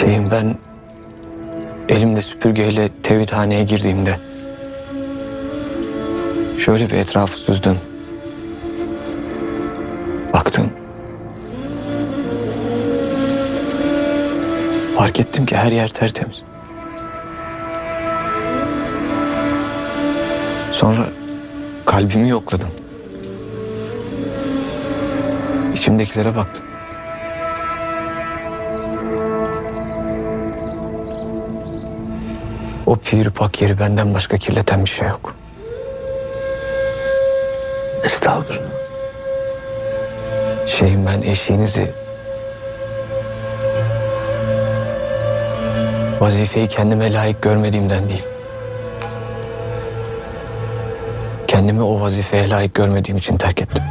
Şeyim ben elimde süpürgeyle tevhidhaneye girdiğimde şöyle bir etrafı süzdüm. Baktım. Fark ettim ki her yer tertemiz. Sonra kalbimi yokladım. İçimdekilere baktım. O pür pak yeri benden başka kirleten bir şey yok. Estağfurullah. Şeyim ben eşiğinizi... Vazifeyi kendime layık görmediğimden değil. Kendimi o vazifeye layık görmediğim için terk ettim.